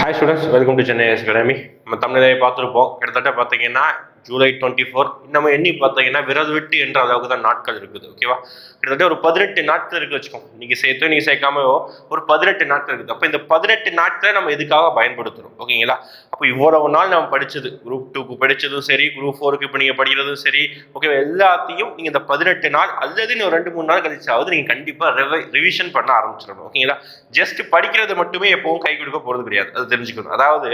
Hi students welcome to Chennai S academy நம்ம தமிழை பார்த்துருப்போம். கிட்டத்தட்ட பார்த்தீங்கன்னா ஜூலை டுவெண்ட்டி ஃபோர். நம்ம எண்ணி பார்த்தீங்கன்னா விரத விட்டு என்ற அளவுக்கு தான் நாட்கள் இருக்குது ஓகேவா கிட்டத்தட்ட ஒரு பதினெட்டு நாட்கள் இருக்கு வச்சுக்கோங்க. நீங்கள் சேர்த்தோ நீங்கள் சேர்க்காமயோ ஒரு பதினெட்டு நாட்கள் இருக்குது. அப்போ இந்த பதினெட்டு நாட்களை நம்ம எதுக்காக பயன்படுத்துகிறோம் ஓகேங்களா? அப்போ இவ்வளவு நாள் நம்ம படித்தது குரூப் டூக்கு படித்ததும் சரி குரூப் ஃபோருக்கு இப்போ நீங்கள் படிக்கிறதும் சரி ஓகே எல்லாத்தையும் நீங்கள் இந்த பதினெட்டு நாள் அல்லது இன்னும் ரெண்டு மூணு நாள் கழிச்சாவது நீங்கள் கண்டிப்பாக ரிவை ரிவிஷன் பண்ண ஆரம்பிச்சிடணும் ஓகேங்களா? ஜஸ்ட் படிக்கிறது மட்டுமே எப்பவும் கை கொடுக்க போகிறது கிடையாது அது தெரிஞ்சுக்கணும். அதாவது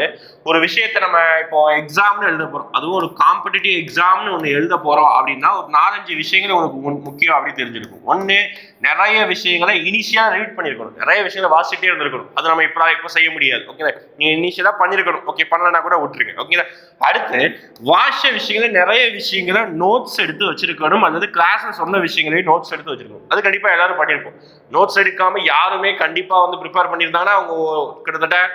ஒரு விஷயத்தை நம்ம இப்போ எக்ஸாம்னு எழுத போகிறோம் அதுவும் ஒரு காம்படிட்டிவ் எக்ஸாம்னு ஒன்று எழுத போகிறோம் அப்படின்னா ஒரு நாலஞ்சு விஷயங்கள் உனக்கு முன்- முக்கியம் அப்படி தெரிஞ்சிருக்கும். ஒன்று நிறைய விஷயங்களை இனிஷியலாக ரீட் பண்ணியிருக்கணும் நிறைய விஷயங்களை வாசிட்டே இருந்திருக்கணும். அது நம்ம இப்போ இப்போ செய்ய முடியாது. ஓகேங்களா நீங்கள் இனிஷியலாக பண்ணியிருக்கணும் ஓகே பண்ணலனா கூட விட்டுருங்க. ஓகேங்களா அடுத்து வாஷ விஷயங்களை நிறைய விஷயங்களை நோட்ஸ் எடுத்து வச்சிருக்கணும். அல்லது கிளாஸில் சொன்ன விஷயங்களையும் நோட்ஸ் எடுத்து வச்சிருக்கணும். அது கண்டிப்பாக எல்லாரும் பண்ணியிருப்போம் நோட்ஸ் எடுக்காமல் யாருமே கண்டிப்பாக வந்து ப்ரிப்பேர் பண்ணியிருந்தாங்கன்னா அவங்க கிட்டத்தட்ட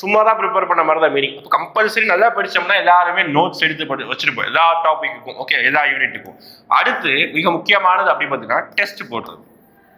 சும்மா தான் ப்ரிப்பேர் பண்ண மாதிரி தான் மீனிங் அப்போ கம்பல்சரி நல்லா படித்தோம்னா எல்லாருமே நோட்ஸ் எடுத்து படி வச்சிருப்போம். எல்லா டாப்பிக்குக்கும் ஓகே எல்லா யூனிட்டுக்கும் அடுத்து மிக முக்கியமானது அப்படி பார்த்தீங்கன்னா டெஸ்ட் போடுறது.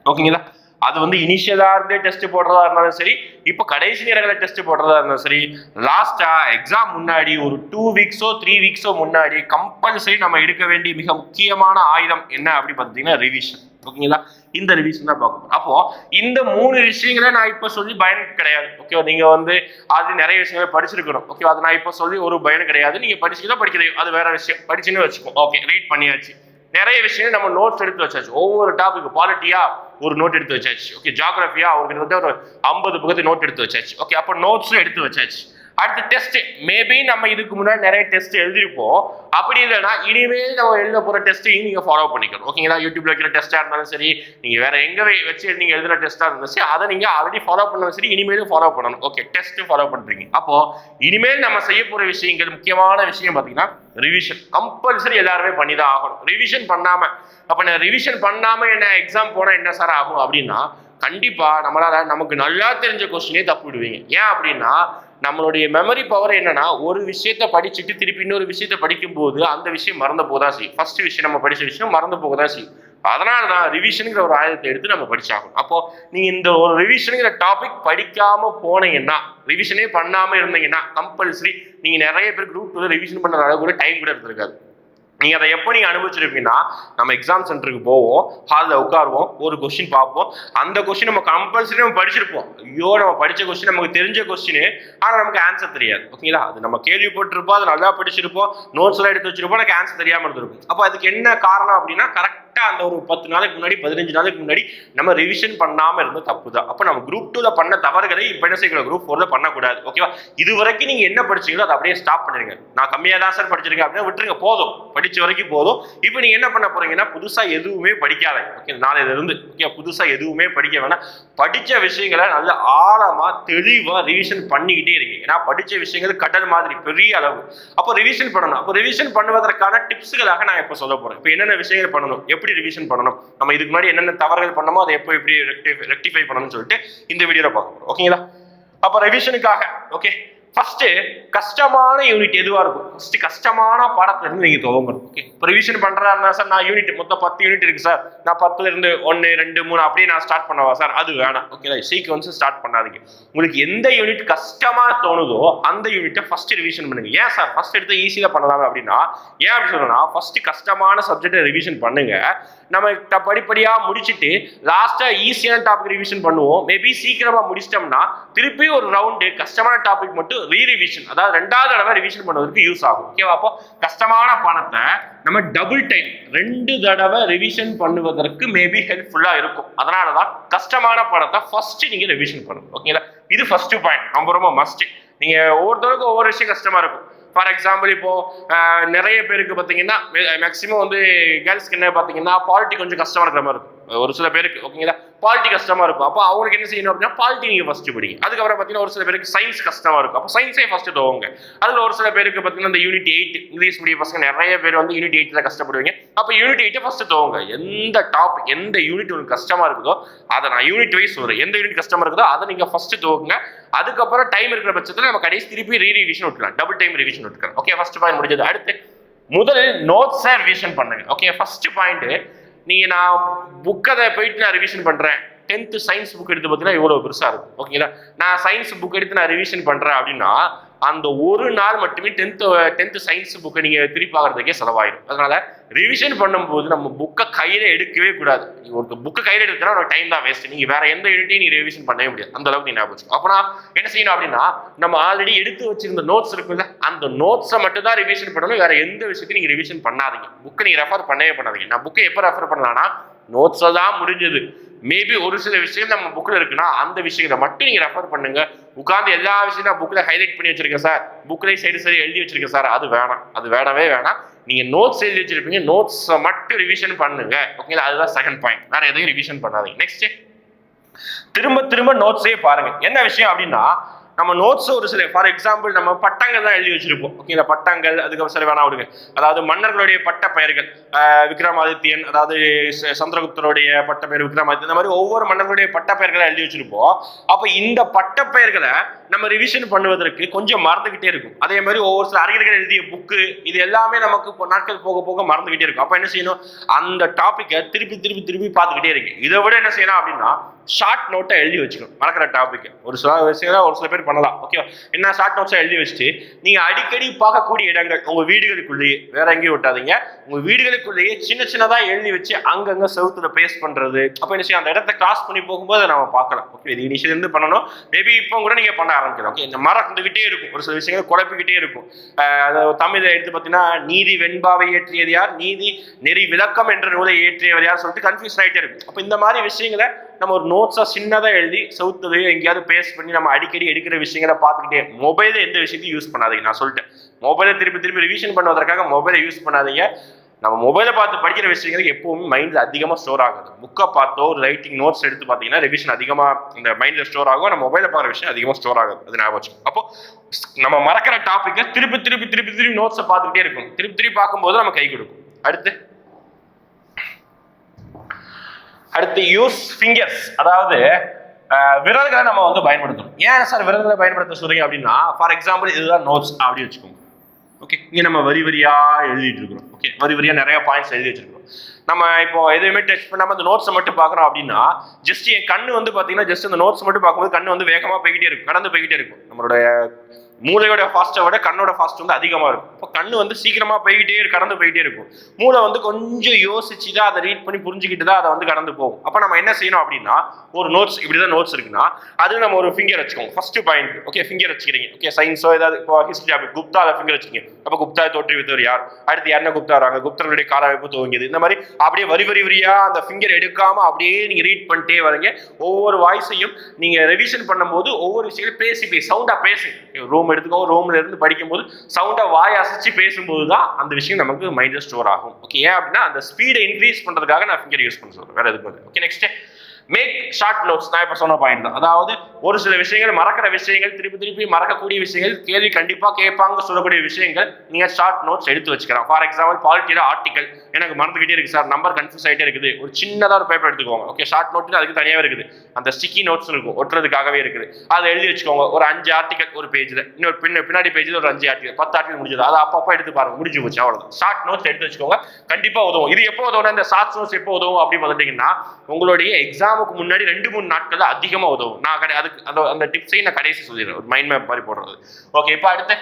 ஓகேங்களா அது வந்து இனிஷியலா இருந்தே டெஸ்ட் போடுறதா இருந்தாலும் சரி இப்போ கடைசி நேரங்களில் டெஸ்ட் போடுறதா இருந்தாலும் சரி லாஸ்டா எக்ஸாம் முன்னாடி ஒரு டூ வீக்ஸோ த்ரீ வீக்ஸோ முன்னாடி கம்பல்சரி நம்ம எடுக்க வேண்டிய மிக முக்கியமான ஆயுதம் என்ன அப்படி பார்த்தீங்கன்னா ரிவிஷன் ஓகேங்களா இந்த ரிவிஷன் தான் பார்க்கணும் அப்போ இந்த மூணு விஷயங்களை நான் இப்போ சொல்லி பயன் கிடையாது. ஓகேவா நீங்க வந்து அது நிறைய விஷயங்களை படிச்சிருக்கணும். ஓகேவா அது நான் இப்போ சொல்லி ஒரு பயன் கிடையாது. நீங்க படிச்சுதான் படிக்கிறீங்க அது வேற விஷயம். படிச்சுன்னு வச்சுக்கோ. ஓகே ரீட் பண்ணியாச்சு. நிறைய விஷயம் நம்ம நோட்ஸ் எடுத்து வச்சாச்சு. ஒவ்வொரு டாபிக் பாலிட்டியா ஒரு நோட் எடுத்து வச்சாச்சு. ஓகே ஜாகிரபியா அவருக்கு கிட்டத்தட்ட ஒரு ஐம்பது பக்கத்து நோட் எடுத்து வச்சாச்சு. ஓகே அப்போ நோட்ஸும் எடுத்து வச்சாச்சு. அடுத்து டெஸ்ட் மேபி நம்ம இதுக்கு முன்னாடி நிறைய டெஸ்ட் எழுதியிருப்போம். அப்படி இல்லைன்னா இனிமேல் நம்ம எழுத போற டெஸ்ட்டையும் நீங்க ஃபாலோ பண்ணிக்கணும். ஓகேங்களா யூடியூப்ல வைக்கிற டெஸ்டா இருந்தாலும் சரி நீங்க வேற எங்கே வச்சு நீங்க எழுதுற டெஸ்டா இருந்தாலும் சரி அதை நீங்க ஆல்ரெடி ஃபாலோ பண்ணாலும் சரி இனிமேலும் ஃபாலோ பண்ணணும். ஓகே டெஸ்ட் ஃபாலோ பண்றீங்க. அப்போ இனிமேல் நம்ம செய்ய போற விஷயங்கள் முக்கியமான விஷயம் பாத்தீங்கன்னா ரிவிஷன் கம்பல்சரி எல்லாருமே பண்ணி தான் ஆகணும். ரிவிஷன் பண்ணாம அப்ப நான் ரிவிஷன் பண்ணாம என்ன எக்ஸாம் போனா என்ன சார் ஆகும் அப்படின்னா கண்டிப்பா நம்மளால நமக்கு நல்லா தெரிஞ்ச கொஸ்டினே தப்பு விடுவீங்க ஏன் அப்படின்னா நம்மளுடைய மெமரி பவர் என்னன்னா ஒரு விஷயத்த படிச்சுட்டு திருப்பி இன்னொரு விஷயத்த படிக்கும்போது அந்த விஷயம் மறந்து போதான் செய்யும். ஃபர்ஸ்ட் விஷயம் நம்ம படித்த விஷயம் மறந்து போக தான் செய்யும். அதனால தான் ரிவிஷனுங்கிற ஒரு ஆயுதத்தை எடுத்து நம்ம படிச்சாகணும். அப்போ நீங்க இந்த ஒரு ரிவிஷனுங்கிற டாபிக் படிக்காம போனீங்கன்னா ரிவிஷனே பண்ணாம இருந்தீங்கன்னா கம்பல்சரி நீங்க நிறைய பேர் குரூப் ரிவிஷன் பண்ற அளவுக்கு கூட டைம் கூட இருந்திருக்காது. நீங்கள் அதை எப்போ நீங்கள் அனுபவிச்சிருப்பீங்கன்னா நம்ம எக்ஸாம் சென்டருக்கு போவோம் ஹாலில் உட்காருவோம் ஒரு கொஸ்டின் பார்ப்போம். அந்த கொஸ்டின் நம்ம கம்பல்சரி நம்ம படிச்சிருப்போம். ஐயோ நம்ம படித்த கொஸ்டின் நமக்கு தெரிஞ்ச கொஸ்டின் ஆனால் நமக்கு ஆன்சர் தெரியாது. ஓகேங்களா அது நம்ம கேள்விப்பட்டிருப்போம் அது நல்லா படிச்சிருப்போம் நோட்ஸ்லாம் எடுத்து வச்சிருப்போம் எனக்கு ஆன்சர் தெரியாமல் இருந்திருக்கும். அப்போ அதுக்கு என்ன காரணம் அப்படின்னா கரெக்ட் கரெக்டாக அந்த ஒரு பத்து நாளைக்கு முன்னாடி பதினஞ்சு நாளைக்கு முன்னாடி நம்ம ரிவிஷன் பண்ணாம இருந்த தப்பு தான் அப்போ நம்ம குரூப் டூல பண்ண தவறுகளை இப்போ என்ன செய்யணும் குரூப் ஃபோர்ல பண்ணக்கூடாது. ஓகேவா இது வரைக்கும் நீங்க என்ன படிச்சீங்களோ அதை அப்படியே ஸ்டாப் பண்ணிருங்க. நான் கம்மியாக தான் சார் படிச்சிருக்கேன் அப்படின்னா விட்டுருங்க. போதும். படிச்ச வரைக்கும் போதும். இப்போ நீங்க என்ன பண்ண போறீங்கன்னா புதுசாக எதுவுமே படிக்காத ஓகே நாளையில இருந்து ஓகே புதுசாக எதுவுமே படிக்க வேணாம். படிச்ச விஷயங்களை நல்ல ஆழமா தெளிவாக ரிவிஷன் பண்ணிக்கிட்டே இருங்க. ஏன்னா படிச்ச விஷயங்கள் கடல் மாதிரி பெரிய அளவு. அப்போ ரிவிஷன் பண்ணணும். அப்போ ரிவிஷன் பண்ணுவதற்கான டிப்ஸ்களாக நான் இப்போ சொல்ல போறேன். இப்போ என்னென்ன விஷயங்கள் பண்ணணும்? எப்படி ரிவிஷன் பண்ணணும்? நம்ம இதுக்கு முன்னாடி என்னென்ன தவறுகள் பண்ணமோ அதை எப்போ எப்படி ரெக்டிஃபை பண்ணணும்னு சொல்லிட்டு இந்த வீடியோவில் பார்க்க போகிறோம் ஓகேங்களா அப்போ ரிவிஷனுக்காக ஓகே ஃபர்ஸ்ட் கஷ்டமான யூனிட் எதுவா இருக்கும்? ஃபர்ஸ்ட் கஷ்டமான பாடத்துல இருந்து நீங்க துவங்கணும். ஓகே ரிவிஷன் பண்றதா சார் நான் யூனிட் மொத்தம் பத்து யூனிட் இருக்கு சார் நான் பத்துல இருந்து ஒன்னு ரெண்டு மூணு அப்படியே நான் ஸ்டார்ட் பண்ணவா சார் அது வேணாம். ஓகே சீக்வன்ஸ் ஸ்டார்ட் பண்ணாதீங்க. உங்களுக்கு எந்த யூனிட் கஷ்டமா தோணுதோ அந்த யூனிட்டை ஃபர்ஸ்ட் ரிவிஷன் பண்ணுங்க. ஏன் சார் ஃபர்ஸ்ட் எடுத்து ஈஸியா பண்ணலாமே அப்படின்னா ஏன் அப்படி சொல்லணும்னா ஃபர்ஸ்ட் கஷ்டமான சப்ஜெக்டை ரிவிஷன் பண்ணுங்க. நம்ம படிப்படியாக படிப்படியா லாஸ்ட்டாக லாஸ்டா ஈஸியான டாபிக் ரிவிஷன் பண்ணுவோம். மேபி சீக்கிரமா முடிச்சிட்டோம்னா திருப்பி ஒரு ரவுண்டு கஷ்டமான டாபிக் மட்டும் ரீ ரிவிஷன் அதாவது ரெண்டாவது தடவை ரிவிஷன் பண்ணுவதற்கு யூஸ் ஆகும். ஓகேவா அப்போ கஷ்டமான பணத்தை நம்ம டபுள் டைம் ரெண்டு தடவை ரிவிஷன் பண்ணுவதற்கு மேபி ஹெல்ப்ஃபுல்லா இருக்கும். அதனால தான் கஷ்டமான பணத்தை ஃபர்ஸ்ட் நீங்க ரிவிஷன் பண்ணணும். ஓகேங்களா இது ஃபர்ஸ்ட் பாயிண்ட் ரொம்ப ரொம்ப மஸ்ட் நீங்க ஒவ்வொருத்தருக்கும் ஒவ்வொரு விஷயம் கஷ்டமா இருக்கும். ஃபார் எக்ஸாம்பிள் இப்போது நிறைய பேருக்கு பார்த்தீங்கன்னா மேக்ஸிமம் வந்து கேர்ள்ஸ்க்கு என்ன பார்த்தீங்கன்னா பாலிட்டி கொஞ்சம் கஷ்டமாக இருக்கிற மாதிரி இருக்கும். ஒரு சில பேருக்கு ஓகேங்களா பாலிட்டி கஷ்டமா இருக்கும். அப்போ அவங்களுக்கு என்ன செய்யணும் அப்படின்னா பாலிட்டி நீங்க ஃபர்ஸ்ட் படிங்க. அதுக்கப்புறம் பார்த்தீங்கன்னா ஒரு சில பேருக்கு சயின்ஸ் கஷ்டமா இருக்கும். அப்போ சயின்ஸே ஃபர்ஸ்ட் தோங்க அதுல ஒரு சில பேருக்கு பார்த்தீங்கன்னா இந்த யூனிட் எயிட் இங்கிலீஷ் மீடியம் பசங்க நிறைய பேர் வந்து யூனிட் எயிட்டில் கஷ்டப்படுவீங்க. அப்போ யூனிட் எயிட்டை ஃபர்ஸ்ட் தோங்க எந்த டாப் எந்த யூனிட் உங்களுக்கு கஷ்டமா இருக்குதோ அதை நான் யூனிட் வைஸ் வரும் எந்த யூனிட் கஷ்டமா இருக்குதோ அதை நீங்க ஃபர்ஸ்ட் தோவுங்க அதுக்கப்புறம் டைம் இருக்கிற பட்சத்தில் நம்ம கடைசி திருப்பி ரீ ரிவிஷன் விட்டுக்கலாம். டபுள் டைம் ரிவிஷன் விட்டுக்கலாம். ஓகே ஃபர்ஸ்ட் பாயிண்ட் முடிஞ்சது. அடுத்து முதல் நோட்ஸை ரிவிஷன் பண்ணுங்க. ஓகே ஃபர்ஸ்ட் பாயிண்ட் நீங்கள் நான் புக்கை போயிட்டு நான் ரிவிஷன் பண்ணுறேன் டென்த்து சயின்ஸ் புக் எடுத்து பார்த்தீங்கன்னா இவ்வளோ பெருசாக இருக்கும். ஓகேங்களா நான் சயின்ஸ் புக் எடுத்து நான் ரிவிஷன் பண்ணுறேன் அப்படின்னா அந்த ஒரு நாள் மட்டுமே டென்த்து டென்த்து சயின்ஸ் புக்கை நீங்கள் திருப்பி பார்க்குறதுக்கே செலவாயிடும் அதனால் ரிவிஷன் பண்ணும்போது நம்ம புக்கை கையில் எடுக்கவே கூடாது. நீ ஒரு புக்கை கையில் எடுக்கிறா ஒரு டைம் தான் வேஸ்ட் நீங்கள் வேறு எந்த எழுத்தையும் நீ ரிவிஷன் பண்ணவே முடியாது. அந்த அளவுக்கு நீ ஞாபகம் அப்போனா அப்போ நான் என்ன செய்யணும் அப்படின்னா நம்ம ஆல்ரெடி எடுத்து வச்சிருந்த நோட்ஸ் இருக்குல்ல அந்த நோட்ஸை மட்டும் தான் ரிவிஷன் பண்ணணும். வேறு எந்த விஷயத்தையும் நீங்கள் ரிவிஷன் பண்ணாதீங்க. புக்கை நீங்கள் ரெஃபர் பண்ணவே பண்ணாதீங்க. நான் புக்கை எப்போ ரெஃபர் பண்ணலான்னா நோட்ஸை தான் முடிஞ்சது. மேபி ஒரு சில விஷயம் நம்ம புக்கில் இருக்குன்னா அந்த விஷயங்களை மட்டும் நீங்கள் ரெஃபர் பண்ணுங்க. உட்காந்து எல்லா விஷயம் நான் புக்கில் ஹைலைட் பண்ணி வச்சிருக்கேன் சார். புக்கில் சைடு சரி எழுதி வச்சிருக்கேன் சார். அது வேணாம். அது வேணவே வேணாம். நீங்கள் நோட்ஸ் எழுதி வச்சிருப்பீங்க. நோட்ஸை மட்டும் ரிவிஷன் பண்ணுங்க. ஓகேங்களா அதுதான் செகண்ட் பாயிண்ட் வேற எதையும் ரிவிஷன் பண்ணாதீங்க. நெக்ஸ்ட் திரும்ப திரும்ப நோட்ஸே பாருங்க. என்ன விஷயம் அப்படின்னா நம்ம நோட்ஸ் ஒரு சில ஃபார் எக்ஸாம்பிள் நம்ம பட்டங்கள் தான் எழுதி வச்சிருப்போம். ஓகேங்களா பட்டங்கள் அதுக்கப்புறம் சரி வேணா விடுங்க. அதாவது மன்னர்களுடைய பட்ட பெயர்கள் விக்ரமாதித்யன் அதாவது ச- சந்திரகுப்தருடைய பட்ட பெயர் விக்ரமாதித்யன் இந்த மாதிரி ஒவ்வொரு மன்னர்களுடைய பட்ட பெயர்களை எழுதி வச்சிருப்போம். அப்போ இந்த பட்ட பெயர்களை நம்ம ரிவிஷன் பண்ணுவதற்கு கொஞ்சம் மறந்துகிட்டே இருக்கும். அதே மாதிரி ஒவ்வொரு சில அறிஞர்கள் எழுதிய புக்கு இது எல்லாமே நமக்கு நாட்கள் போக போக மறந்துகிட்டே இருக்கும். அப்போ என்ன செய்யணும்? அந்த டாப்பிக்கை திருப்பி திருப்பி திருப்பி பார்த்துக்கிட்டே இருக்கு இதை விட என்ன செய்யணும் அப்படின்னா ஷார்ட் நோட்டை எழுதி வச்சுக்கணும். மறக்கிற டாபிக் ஒரு சில விஷயம் ஒரு சில பேர் பண்ணலாம். ஓகே என்ன ஷார்ட் நோட்ஸை எழுதி வச்சுட்டு நீங்கள் அடிக்கடி பார்க்கக்கூடிய இடங்கள் உங்கள் வீடுகளுக்குள்ளேயே வேற எங்கேயும் விட்டாதீங்க. உங்கள் வீடுகளுக்குள்ளேயே சின்ன சின்னதாக எழுதி வச்சு அங்கங்கே செவுத்துல பேஸ்ட் பண்ணுறது அப்போ என்ன செய்யும் அந்த இடத்த கிராஸ் பண்ணி போகும்போது நம்ம பார்க்கலாம். ஓகே இது இனிஷியல் இருந்து பண்ணணும். மேபி இப்போ கூட நீங்கள் பண்ண ஆரம்பிக்கலாம். ஓகே இந்த மறந்துகிட்டே இருக்கும். ஒரு சில விஷயங்கள் குழப்பிக்கிட்டே இருக்கும். ஆஹ் அதாவது எடுத்து பார்த்தீங்கன்னா நீதி வெண்பாவை ஏற்றியது யார்? நீதி நெறி விளக்கம் என்ற நூலை ஏற்றியவர் யார்? சொல்லிட்டு கன்ஃபியூஸ் ஆகிட்டே இருக்கும். அப்போ இந்த மாதிரி விஷயங்களை நம்ம ஒரு நோ நோட்ஸாக சின்னதாக எழுதி சவுத்ததையோ எங்கேயாவது பேஸ்ட் பண்ணி நம்ம அடிக்கடி எடுக்கிற விஷயங்களை பார்த்துக்கிட்டே மொபைலில் எந்த விஷயத்தையும் யூஸ் பண்ணாதீங்க. நான் சொல்லிட்டேன். மொபைலை திருப்பி திருப்பி ரிவிஷன் பண்ணுவதற்காக மொபைலை யூஸ் பண்ணாதீங்க. நம்ம மொபைலை பார்த்து படிக்கிற விஷயங்கள் எப்பவுமே மைண்டில் அதிகமாக ஸ்டோர் ஆகுது. புக்கை பார்த்தோ ஒரு ரைட்டிங் நோட்ஸ் எடுத்து பார்த்தீங்கன்னா ரிவிஷன் அதிகமாக இந்த மைண்டில் ஸ்டோர் ஆகும். நம்ம மொபைலில் பார்க்குற விஷயம் அதிகமாக ஸ்டோர் ஆகுது. அது ஞாபகம் அப்போ நம்ம மறக்கிற டாப்பிக்கை திருப்பி திருப்பி திருப்பி திருப்பி நோட்ஸை பார்த்துக்கிட்டே இருக்கும். திருப்பி திருப்பி பார்க்கும்போது நம்ம கை கொடுக்கும். அடுத்து? அடுத்து யூஸ் ஃபிங்கர்ஸ் அதாவது விரல்களை நம்ம வந்து பயன்படுத்தணும். ஏன் சார் விரல்களை பயன்படுத்த சொல்றீங்க அப்படின்னா ஃபார் எக்ஸாம்பிள் இதுதான் நோட்ஸ் அப்படி வச்சுக்கோங்க. ஓகே இங்கே நம்ம வரி வரியா எழுதிட்டு இருக்கிறோம். ஓகே வரி வரியா நிறைய பாயிண்ட்ஸ் எழுதி வச்சிருக்கிறோம். நம்ம இப்போ எதுவுமே டச் பண்ணாமல் அந்த நோட்ஸை மட்டும் பார்க்குறோம் அப்படின்னா ஜஸ்ட் என் கண்ணு வந்து பார்த்தீங்கன்னா ஜஸ்ட் அந்த நோட்ஸ் மட்டும் பார்க்கும்போது கண்ணு வந்து வேகமாக போய்கிட்டே இருக்கும் கடந்து போய்கிட்டே இருக்கும். நம்மளுடைய மூளையோட ஃபாஸ்ட்டை விட கண்ணோட ஃபாஸ்ட் வந்து அதிகமாக இருக்கும். இப்போ கண்ணு வந்து சீக்கிரமாக போய்கிட்டே கடந்து போய்கிட்டே இருக்கும். மூளை வந்து கொஞ்சம் யோசிச்சு தான் அதை ரீட் பண்ணி புரிஞ்சுக்கிட்டு தான் அதை வந்து கடந்து போகும். அப்போ நம்ம என்ன செய்யணும் அப்படின்னா ஒரு நோட்ஸ் இப்படி தான் நோட்ஸ் இருக்குன்னா அது நம்ம ஒரு ஃபிங்கர் வச்சுக்கோங்க. ஃபர்ஸ்ட் பாயிண்ட் ஓகே ஃபிங்கர் வச்சுக்கிறீங்க. ஓகே சயின்ஸோ ஏதாவது இப்போ ஹிஸ்ட்ரி அப்படி குப்தா அதை ஃபிங்கர் வச்சுக்கோங்க. அப்போ குப்தா தோற்றுவித்தவர் யார்? அடுத்து என்ன குப்தா வராங்க. கால வைப்பு துவங்கியது. இந்த மாதிரி அப்படியே வரி வரி வரியாக அந்த ஃபிங்கர் எடுக்காமல் அப்படியே நீங்கள் ரீட் பண்ணிட்டே வரீங்க. ஒவ்வொரு வாய்ஸையும் நீங்கள் ரெவிஷன் பண்ணும்போது ஒவ்வொரு விஷயங்களும் பேசி பேசி சவுண்டாக பேசுங்க. ரூம் எடுத்துக்கோ ரோம்ல இருந்து படிக்கும்போது சவுண்டை வாய் அசைச்சு பேசும்போது தான் அந்த விஷயம் நமக்கு மைண்ட்ல ஸ்டோர் ஆகும். ஓகே ஏன் அப்படின்னா அந்த ஸ்பீடை இன்க்ரீஸ் பண்ணுறதுக்காக நான் ஃபிங்கர் யூஸ் பண்ண சொல்கிறேன் வேற எதுக்கு okay next make short notes நான் இப்போ சொன்ன பாயிண்ட் தான். அதாவது ஒரு சில விஷயங்கள் மறக்கிற விஷயங்கள் திருப்பி திருப்பி மறக்கக்கூடிய விஷயங்கள் கேள்வி கண்டிப்பாக கேட்பாங்க சொல்லக்கூடிய விஷயங்கள் நீங்கள் ஷார்ட் நோட்ஸ் எடுத்து வச்சுக்கலாம். ஃபார் எக்ஸாம்பிள் பாலிட்டியில் ஆர்டிக்கல் எனக்கு மறந்துகிட்டே இருக்குது சார் நம்பர் கன்ஃபியூஸ் ஆகிட்டே இருக்குது. ஒரு சின்னதாக ஒரு பேப்பர் எடுத்துக்கோங்க. ஓகே ஷார்ட் நோட்டு அதுக்கு தனியாக இருக்குது. அந்த ஸ்டிக்கி நோட்ஸ் இருக்கும். ஒட்டுறதுக்காகவே இருக்குது. அதை எழுதி வச்சுக்கோங்க. ஒரு அஞ்சு ஆர்டிக்கல் ஒரு பேஜில் இன்னொரு பின்ன பின்னாடி பேஜில் ஒரு அஞ்சு ஆர்டிகல் பத்து ஆர்டிகல் முடிஞ்சது. அதை அப்பப்போ எடுத்து பாருங்க. முடிஞ்சு போச்சு. அவ்வளோதான் ஷார்ட் நோட்ஸ் எடுத்து வச்சுக்கோங்க. கண்டிப்பாக உதவும். இது எப்போ உதவும் இந்த ஷார்ட் நோட்ஸ் எப்போ உதவும் அப்படின்னு பார்த்துட்டிங்கன்னா உங்களுடைய எக்ஸாம் எக்ஸாமுக்கு முன்னாடி ரெண்டு மூணு நாட்கள் அதிகமா உதவும். நான் கடை அதுக்கு அந்த அந்த டிப்ஸையும் நான் கடைசி சொல்லிடுறேன். ஒரு மைண்ட் மேப் மாதிரி போடுறது. ஓகே இப்போ அடுத்து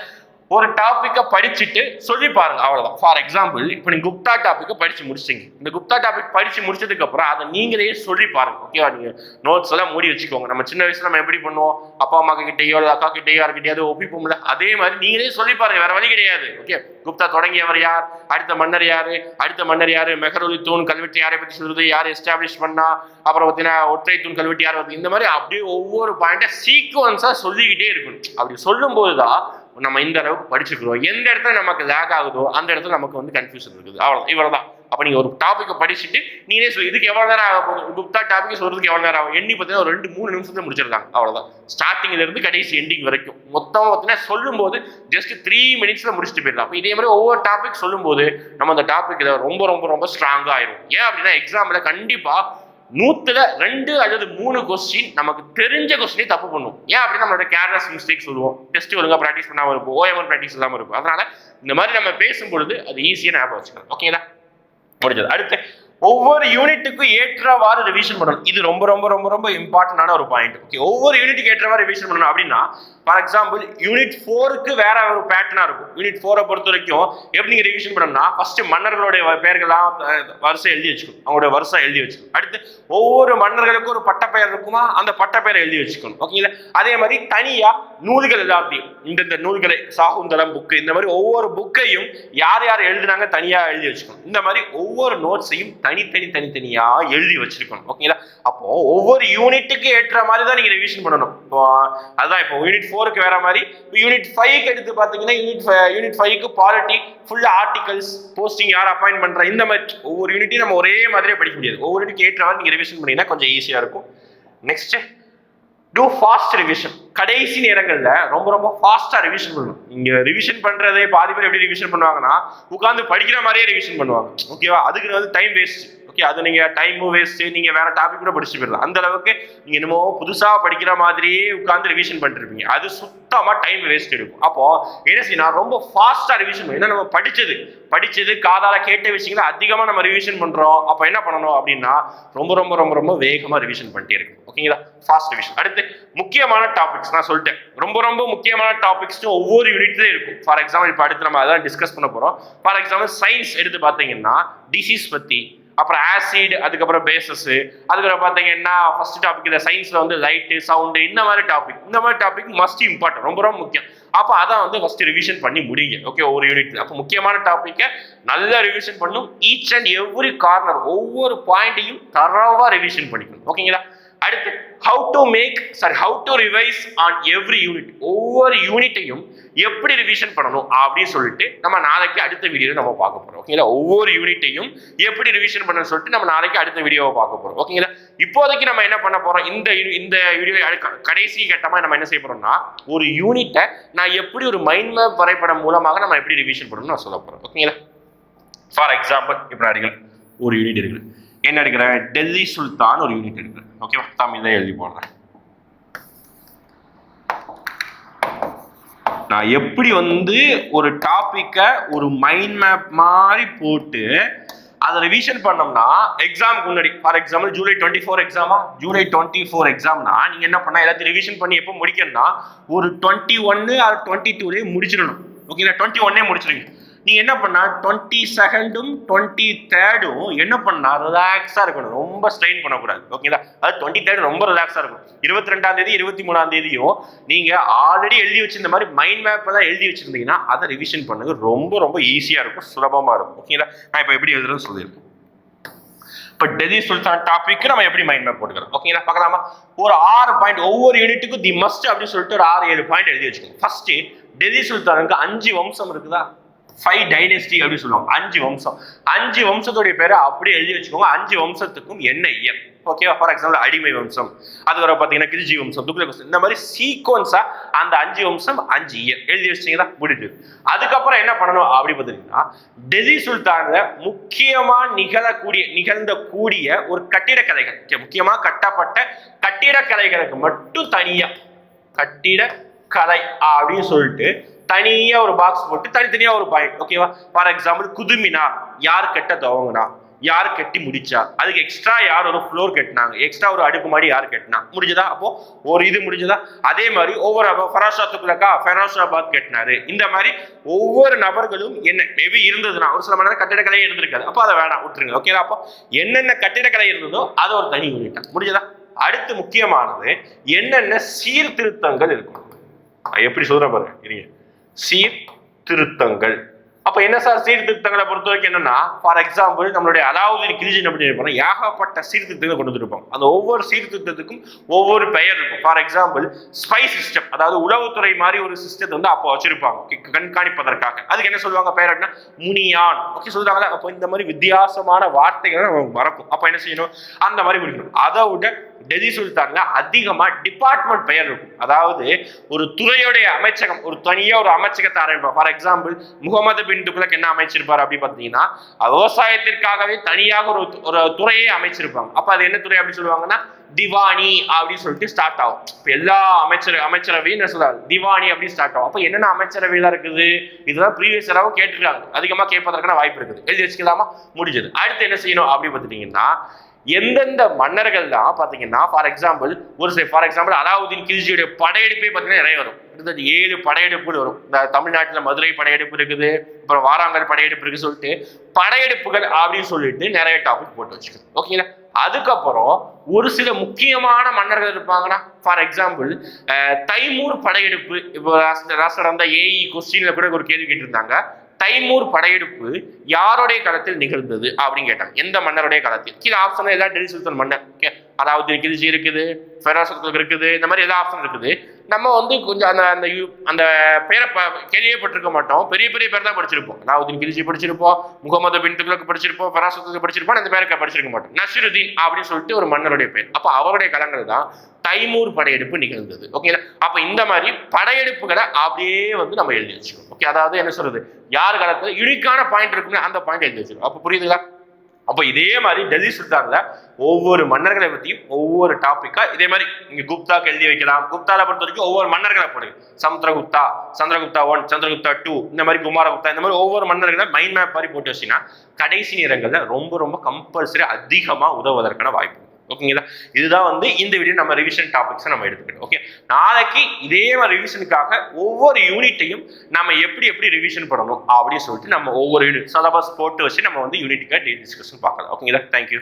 ஒரு டாப்பிக்கை படிச்சுட்டு சொல்லி பாருங்க அவ்வளோதான் ஃபார் எக்ஸாம்பிள் இப்போ நீங்கள் குப்தா டாப்பிக்கை படிச்சு முடிச்சிங்க இந்த குப்தா டாபிக் படிச்சு முடிச்சதுக்கப்புறம் அதை நீங்களே சொல்லி பாருங்க ஓகேவா நீங்கள் நோட்ஸ் எல்லாம் மூடி வச்சுக்கோங்க. நம்ம சின்ன வயசுல நம்ம எப்படி பண்ணுவோம்? அப்பா அம்மா கிட்டேயோ இல்லை அக்கா கிட்டேயோ யார்கிட்டயாவது ஒப்பிப்போம்ல அதே மாதிரி நீங்களே சொல்லி பாருங்க வேற வழி கிடையாது ஓகே குப்தா தொடங்கியவர் யார்? அடுத்த மன்னர் யாரு? அடுத்த மன்னர் யாரு? மெஹருலி தூண் கல்வெட்டு யாரை பற்றி சொல்றது? யார் எஸ்டாப்ளிஷ் பண்ணா? அப்புறம் பார்த்தீங்கன்னா ஒற்றை தூண் கல்வெட்டு யார் இந்த மாதிரி அப்படியே ஒவ்வொரு பாயிண்டா சீக்வன்ஸா சொல்லிக்கிட்டே இருக்கணும். அப்படி சொல்லும்போது தான் நம்ம இந்த அளவுக்கு படிச்சிருக்கிறோம். எந்த இடத்துல நமக்கு லேக் ஆகுதோ அந்த இடத்துல நமக்கு வந்து கன்ஃபியூஷன் இருக்குது. அவ்வளோ இவ்வளோதான் அப்போ நீங்கள் ஒரு டாப்பிக்கை படிச்சுட்டு நீனே சொல்லி இதுக்கு எவ்வளோ நேரம் ஆக போகுது? குப்தா டாபிக் சொல்கிறதுக்கு எவ்வளோ நேரம் ஆகும்? எண்ணி பார்த்தீங்கன்னா ஒரு ரெண்டு மூணு நிமிஷத்துல முடிச்சிருக்காங்க அவ்வளோதான் ஸ்டார்டிங்லேருந்து கடைசி எண்டிங் வரைக்கும். மொத்தமாக பார்த்தீங்கன்னா சொல்லும்போது ஜஸ்ட் த்ரீ மினிட்ஸில் முடிச்சுட்டு போயிடலாம். அப்போ இதே மாதிரி ஒவ்வொரு டாபிக் சொல்லும்போது நம்ம அந்த டாபிக் ரொம்ப ரொம்ப ரொம்ப ஸ்ட்ராங்காக ஆயிரும். ஏன் அப்படின்னா எக்ஸாமில் கண்டிப்பாக நூத்துல ரெண்டு அல்லது மூணு கொஸ்டின் நமக்கு தெரிஞ்ச கொஸ்டினே தப்பு பண்ணும். ஏன் அப்படின்னா நம்மளோட கேர்லஸ் மிஸ்டேக் சொல்லுவோம். டெஸ்ட் ஒழுங்கா ப்ராக்டிஸ் பண்ணாமல் இருக்கும் ஓஎம்ஆர் ப்ராக்டிஸ் இல்லாமல் இருக்கும் அதனால இந்த மாதிரி நம்ம பேசும்பொழுது அது ஈஸியா ஞாபகம் வச்சுக்கலாம் ஓகேங்களா முடிஞ்சது. அடுத்து ஒவ்வொரு யூனிட்டுக்கும் ஏற்றவாறு ரிவிஷன் பண்ணணும். இது ரொம்ப ரொம்ப ரொம்ப ரொம்ப இம்பார்ட்டன்டான ஒரு பாயிண்ட் ஓகே ஒவ்வொரு யூனிட்டுக்கு ஏற்றவாறு ரிவிஷன் பண்ணணும் அப்படின்னா ஃபார் எக்ஸாம்பிள் யூனிட் ஃபோருக்கு வேற ஒரு பேட்டர்னா இருக்கும். யூனிட் ஃபோரை பொறுத்த வரைக்கும் எப்படி நீங்க ரிவிஷன் பண்ணணும்னா ஃபர்ஸ்ட் மன்னர்களுடைய வ- பெயர்கள்லாம் வரிசை எழுதி வச்சுக்கணும். அவங்களோட வருஷம் எழுதி வச்சுக்கணும். அடுத்து ஒவ்வொரு மன்னர்களுக்கும் ஒரு பட்டப்பெயர் இருக்குமா? அந்த பட்டப்பெயரை எழுதி வச்சுக்கணும். ஓகேங்களா அதே மாதிரி தனியா நூல்கள் எல்லாத்தையும் இந்தந்த நூல்களை சாகுந்தளம் புக்கு இந்த மாதிரி ஒவ்வொரு புக்கையும் யார் யார் எழுதுனாங்க தனியா எழுதி வச்சுக்கணும். இந்த மாதிரி ஒவ்வொரு நோட்ஸையும் தனித்தனி தனித்தனியா எழுதி வச்சிருக்கணும். ஓகேங்களா அப்போ ஒவ்வொரு யூனிட்டுக்கு ஏற்ற மாதிரி தான் நீங்க ரிவிஷன் பண்ணணும். இப்போ அதுதான் இப்போ யூனிட் ஃபோர் ஃபோருக்கு வேற மாதிரி. யூனிட் ஃபைவ்க்கு எடுத்து பார்த்தீங்கன்னா யூனிட் யூனிட் ஃபைவ்க்கு பாலிட்டி ஃபுல்லாக ஆர்டிகல்ஸ் போஸ்டிங் யார் அப்பாயின்ட் பண்ணுற இந்த மாதிரி ஒவ்வொரு யூனிட்டையும் நம்ம ஒரே மாதிரியே படிக்க முடியாது. ஒவ்வொரு யூனிட் ஏற்ற மாதிரி ரிவிஷன் பண்ணிங்கன்னா கொஞ்சம் ஈஸியாக இருக்கும். நெக்ஸ்ட் டூ ஃபாஸ்ட் ரிவிஷன் கடைசி நேரங்களில் ரொம்ப ரொம்ப ஃபாஸ்ட்டாக ரிவிஷன் பண்ணணும். இங்கே ரிவிஷன் பண்ணுறதே பாதி பேர் எப்படி ரிவிஷன் பண்ணுவாங்கன்னா உட்காந்து படிக்கிற மாதிரியே ரிவிஷன் பண்ணுவாங்க. ஓகேவா அதுக்கு வந்து டைம் வேஸ்ட் ஓகே அது நீங்க டைமும் வேஸ்ட் நீங்க வேற டாபிக் கூட படிச்சு போயிடலாம். அந்த அளவுக்கு நீங்க என்னமோ புதுசா படிக்கிற மாதிரியே உட்காந்து ரிவிஷன் பண்ணிருப்பீங்க. அது சுத்தமா டைம் வேஸ்ட் எடுக்கும். அப்போ என்ன செய்யணும்? ரொம்ப ஃபாஸ்டா ரிவிஷன் பண்ணணும் ஏன்னா நம்ம படிச்சது படிச்சது காதால கேட்ட விஷயங்களை அதிகமா நம்ம ரிவிஷன் பண்றோம். அப்போ என்ன பண்ணணும் அப்படின்னா ரொம்ப ரொம்ப ரொம்ப ரொம்ப வேகமா ரிவிஷன் பண்ணிட்டே இருக்கும் ஓகேங்களா ஃபாஸ்ட் ரிவிஷன் அடுத்து முக்கியமான டாபிக்ஸ் நான் சொல்லிட்டேன். ரொம்ப ரொம்ப முக்கியமான டாபிக்ஸ் ஒவ்வொரு யூனிட்ல இருக்கும். ஃபார் எக்ஸாம்பிள் இப்போ அடுத்து நம்ம அதான் டிஸ்கஸ் பண்ண போறோம். ஃபார் எக்ஸாம்பிள் சயின்ஸ் எடுத்து பார்த்தீங்கன்னா டிசீஸ் பத்தி அப்புறம் ஆசிட் அதுக்கப்புறம் பேசஸ் அதுக்கப்புறம் பார்த்தீங்கன்னா ஃபர்ஸ்ட் டாபிக் இந்த சயின்ஸில் வந்து லைட்டு சவுண்டு இந்த மாதிரி டாபிக் இந்த மாதிரி டாபிக் மஸ்ட் இம்பார்ட்டன்ட் ரொம்ப ரொம்ப முக்கியம். அப்போ அதான் வந்து ஃபர்ஸ்ட் ரிவிஷன் பண்ணி முடியுங்க. ஓகே ஒவ்வொரு யூனிட் அப்போ முக்கியமான டாப்பிக்கை நல்லா ரிவிஷன் பண்ணும். ஈச் அண்ட் எவ்ரி கார்னர் ஒவ்வொரு பாயிண்ட்டையும் தரவாக ரிவிஷன் பண்ணிக்கணும். ஓகேங்களா அடுத்து how to make sorry how to revise on every unit ஒவ்வொரு யூனிட்டையும் எப்படி ரிவிஷன் பண்ணணும் அப்படின்னு சொல்லிட்டு நம்ம நாளைக்கு அடுத்த வீடியோவில் நம்ம பார்க்க போகிறோம் ஓகேங்களா ஒவ்வொரு யூனிட்டையும் எப்படி ரிவிஷன் பண்ணணும்னு சொல்லிட்டு நம்ம நாளைக்கு அடுத்த வீடியோவை பார்க்க போகிறோம் ஓகேங்களா இப்போதைக்கு நம்ம என்ன பண்ண போகிறோம் இந்த இந்த வீடியோ கடைசி கட்டமாக நம்ம என்ன செய்ய போகிறோம்னா ஒரு யூனிட்டை நான் எப்படி ஒரு மைண்ட் மேப் வரைபடம் மூலமாக நம்ம எப்படி ரிவிஷன் பண்ணணும்னு நான் சொல்ல போகிறோம் ஓகேங்களா ஃபார் எக்ஸாம்பிள் இப்போ நான் ஒரு யூனிட் இருக்குது என்ன எடுக்கிறேன்? டெல்லி சுல்தான் ஒரு யூனிட் எடுக்கிறேன். ஓகேவா தமிழ் தான் எழுதி போடுறேன். நான் எப்படி வந்து ஒரு டாப்பிக்கை ஒரு மைண்ட் மேப் மாதிரி போட்டு அதை ரிவிஷன் பண்ணோம்னா எக்ஸாமுக்கு முன்னாடி for example July twenty four எக்ஸாமா July twenty four எக்ஸாம்னா நீங்க என்ன பண்ணா எல்லாத்தையும் ரிவிஷன் பண்ணி எப்போ முடிக்கணும்னா ஒரு டுவெண்ட்டி ஒன்னு ஆர் டுவெண்ட்டி டூலேயே முடிச்சிடணும். ஓகேங்களா டுவெண்ட்டி ஒன்னே முடிச்சிருங்க நீ என்ன பண்ணா டுவெண்ட்டி செகண்டும் டுவெண்ட்டி தேர்டும் என்ன பண்ணா ரிலாக்ஸா இருக்கணும். ரொம்ப ஸ்ட்ரெயின் பண்ணக்கூடாது. ஓகேங்களா அது டுவெண்ட்டி தேர்ட் ரொம்ப ரிலாக்ஸா இருக்கும் இருபத்தி ரெண்டாம் தேதி இருபத்தி மூணாம் தேதியும் நீங்க ஆல்ரெடி எழுதி வச்சிருந்த மாதிரி மைண்ட் மேப் எல்லாம் எழுதி வச்சிருந்தீங்கன்னா அதை ரிவிஷன் பண்ணுங்க. ரொம்ப ரொம்ப ஈஸியா இருக்கும். சுலபமா இருக்கும். ஓகேங்களா நான் இப்போ எப்படி எழுதுறேன்னு சொல்லியிருக்கேன் இப்போ டெல்லி சுல்தான் டாபிக் நம்ம எப்படி மைண்ட் மேப் போட்டுக்கிறோம் ஓகேங்களா பார்க்கலாமா? ஒரு ஆறு பாயிண்ட் ஒவ்வொரு யூனிட்டுக்கும் தி மஸ்ட் அப்படின்னு சொல்லிட்டு ஒரு ஆறு ஏழு பாயிண்ட் எழுதி வச்சுக்கோங்க. ஃபர்ஸ்ட் டெல்லி சுல்தானுக்கு அஞ்சு வம்சம் இருக்குதா? ஃபைவ் டைனஸ்டி அப்படின்னு சொல்லுவாங்க. அஞ்சு வம்சம். அஞ்சு வம்சத்துடைய பேரை அப்படியே எழுதி வச்சுக்கோங்க. அஞ்சு வம்சத்துக்கும் என்ன இயர் ஓகேவா ஃபார் எக்ஸாம்பிள் அடிமை வம்சம். அதுக்கப்புறம் பார்த்தீங்கன்னா கிருஜி வம்சம் துக்ளக் வம்சம். இந்த மாதிரி சீக்வன்ஸா அந்த அஞ்சு வம்சம் அஞ்சு இயர் எழுதி வச்சிங்கன்னா முடிஞ்சு. அதுக்கப்புறம் என்ன பண்ணணும் அப்படி பார்த்தீங்கன்னா டெல்லி சுல்தானில் முக்கியமா நிகழக்கூடிய நிகழ்ந்த கூடிய ஒரு கட்டிடக்கலைகள். முக்கியமாக முக்கியமா கட்டப்பட்ட கட்டிடக்கலைகளுக்கு மட்டும் தனியா கட்டிடக்கலை அப்படின்னு சொல்லிட்டு தனியா ஒரு பாக்ஸ் போட்டு தனித்தனியா ஒரு பாயிண்ட் ஓகேவா ஃபார் எக்ஸாம்பிள் குதுமினா யார் கட்ட துவங்குனா? யார் கட்டி முடிச்சா? அதுக்கு எக்ஸ்ட்ரா யார் ஒரு ஃப்ளோர் கட்டினாங்க? எக்ஸ்ட்ரா ஒரு அடுக்குமாடி யார் கட்டினா? முடிஞ்சதா? அப்போ ஒரு இது முடிஞ்சதா? அதே மாதிரி ஒவ்வொரு ஃபராஷா துக்லக்கா ஃபெரோஷாபாத் கட்டினாரு. இந்த மாதிரி ஒவ்வொரு நபர்களும் என்ன மேபி இருந்ததுன்னா ஒரு சில மணி நேரம் கட்டிடக்கலையே இருந்திருக்காது. அப்போ அதை வேணாம் விட்டுருங்க. ஓகேவா அப்போ என்னென்ன கட்டிடக்கலை இருந்ததோ அது ஒரு தனி யூனிட்டா முடிஞ்சதா? அடுத்து முக்கியமானது என்னென்ன சீர்திருத்தங்கள் இருக்கும்? எப்படி சொல்றேன் பாருங்க இருங்க. சீர்திருத்தங்கள். அப்ப என்ன சார் சீர்திருத்தங்களை பொறுத்த வரைக்கும் என்னன்னா ஃபார் எக்ஸாம்பிள் நம்மளுடைய அலாவுதீன் கிரிஜி அப்படின்னு ஏகப்பட்ட சீர்திருத்தங்களை கொண்டு வந்துருப்போம் அந்த ஒவ்வொரு சீர்திருத்தத்துக்கும் ஒவ்வொரு பெயர் இருக்கும். ஃபார் எக்ஸாம்பிள் ஸ்பை சிஸ்டம் அதாவது உளவுத்துறை மாதிரி ஒரு சிஸ்டத்தை வந்து அப்போ வச்சிருப்பாங்க. கண்காணிப்பதற்காக. அதுக்கு என்ன சொல்லுவாங்க? பெயர் அப்படின்னா முனியான். ஓகே சொல்றாங்க அப்போ இந்த மாதிரி வித்தியாசமான வார்த்தைகள் நமக்கு மறக்கும். அப்போ என்ன செய்யணும்? அந்த மாதிரி முடிக்கணும். அதை விட டெல்லி சுல்தான்ல அதிகமாக டிபார்ட்மெண்ட் பெயர் இருக்கும். அதாவது ஒரு துறையுடைய அமைச்சகம் ஒரு தனியாக ஒரு அமைச்சகத்தை ஆரம்பிப்பார். ஃபார் எக்ஸாம்பிள் முகமது பின் துக்ளக் என்ன அமைச்சிருப்பார் அப்படின்னு பார்த்தீங்கன்னா விவசாயத்திற்காகவே தனியாக ஒரு ஒரு துறையை அமைச்சிருப்பாங்க. அப்போ அது என்ன துறை அப்படின்னு சொல்லுவாங்கன்னா திவானி அப்படின்னு சொல்லிட்டு ஸ்டார்ட் ஆகும். இப்போ எல்லா அமைச்சர் அமைச்சரவையும் என்ன சொல்றாரு? திவானி அப்படி ஸ்டார்ட் ஆகும். அப்போ என்னென்ன அமைச்சரவையெல்லாம் இருக்குது? இதுதான் ப்ரீவியஸ் அளவு கேட்டிருக்காங்க. அதிகமாக கேட்பதற்கான வாய்ப்பு இருக்குது. எழுதி வச்சுக்கலாமா? முடிஞ்சது. அடுத்து என்ன செய்யணும் அப்படின்னு பார்த்துட்டீங்கன்னா எந்தெந்த மன்னர்கள் தான் பார்த்தீங்கன்னா ஃபார் எக்ஸாம்பிள் ஒரு சில ஃபார் எக்ஸாம்பிள் அலாவுதீன் கில்ஜியுடைய படையெடுப்பே பார்த்தீங்கன்னா நிறைய வரும். கிட்டத்தட்ட ஏழு படையெடுப்புகள் வரும். இந்த தமிழ்நாட்டில் மதுரை படையெடுப்பு இருக்குது அப்புறம் வாராங்கல் படையெடுப்பு இருக்கு சொல்லிட்டு படையெடுப்புகள் அப்படின்னு சொல்லிட்டு நிறைய டாபிக் போட்டு வச்சுக்கணும். ஓகேங்களா அதுக்கப்புறம் ஒரு சில முக்கியமான மன்னர்கள் இருப்பாங்கன்னா ஃபார் எக்ஸாம்பிள் தைமூர் படையெடுப்பு இப்போ ராசர் அந்த ஏஇ கொஸ்டின்ல கூட ஒரு கேள்வி கேட்டிருந்தாங்க. தைமூர் படையெடுப்பு யாருடைய காலத்தில் நிகழ்ந்தது அப்படின்னு கேட்டாங்க. எந்த மன்னருடைய காலத்தில்? கீழே ஆப்ஷன் ஏதாவது டெல்லி சுல்தான் மன்னர். அதாவது அதாவது ஜி இருக்குது ஃபெராசத்துக்கு இருக்குது இந்த மாதிரி ஏதாவது ஆப்ஷன் இருக்குது. நம்ம வந்து கொஞ்சம் அந்த அந்த யூ- அந்த பேரை ப- கேள்விப்பட்டிருக்க மாட்டோம். பெரிய பெரிய பேர் தான் படிச்சிருப்போம். அலாவுதீன் கிரிஜி படிச்சிருப்போம் முகமது பின் துக்ளக் படிச்சிருப்போம் ஃபெராசத்துக்கு படிச்சிருப்போம் அந்த பேருக்கு படிச்சிருக்க மாட்டோம். நசிருதீன் அப்படின்னு சொல்லிட்டு ஒரு மன்னருடைய பேர். அப்போ அவருடைய காலங்கள் தான் தைமூர் படையெடுப்பு நிகழ்ந்தது. ஓகேங்களா அப்போ இந்த மாதிரி படையெடுப்புகளை அப்படியே வந்து நம்ம எழுதி வச்சுக்கணும். ஓகே அதாவது என்ன சொல்றது? யார் காலத்தில் யுனிக்கான பாயிண்ட் இருக்குன்னு அந்த பாயிண்ட் எழுதி வச்சிருக்கோம் அப்போ புரியுதுங்களா? அப்போ இதே மாதிரி டெல்லி சுல்தான்ல ஒவ்வொரு மன்னர்களை பற்றியும் ஒவ்வொரு டாப்பிக்காக இதே மாதிரி நீங்க குப்தாக்கு எழுதி வைக்கலாம். குப்தாவை பொறுத்த வரைக்கும் ஒவ்வொரு மன்னர்களை போடுங்க. சமுத்திரகுப்தா சந்திரகுப்தா ஒன் சந்திரகுப்தா டூ இந்த மாதிரி குமாரகுப்தா இந்த மாதிரி ஒவ்வொரு மன்னர்களை மைண்ட் மேப் மாதிரி போட்டு வச்சீங்கன்னா கடைசி நேரங்களில் ரொம்ப ரொம்ப கம்பல்சரி அதிகமாக உதவுவதற்கான வாய்ப்பு. ஓகேங்களா இதுதான் வந்து இந்த வீடியோ நம்ம ரிவிஷன் டாபிக்ஸை நம்ம எடுத்துக்கிட்டோம். ஓகே நாளைக்கு இதே மாதிரி ரிவிஷனுக்காக ஒவ்வொரு யூனிட்டையும் நம்ம எப்படி எப்படி ரிவிஷன் பண்ணணும் அப்படின்னு சொல்லிட்டு நம்ம ஒவ்வொரு யூனிட் சிலபஸ் போட்டு வச்சு நம்ம வந்து யூனிட்டுக்காக டிஸ்கஷன் பார்க்கலாம். ஓகேங்களா தேங்க்யூ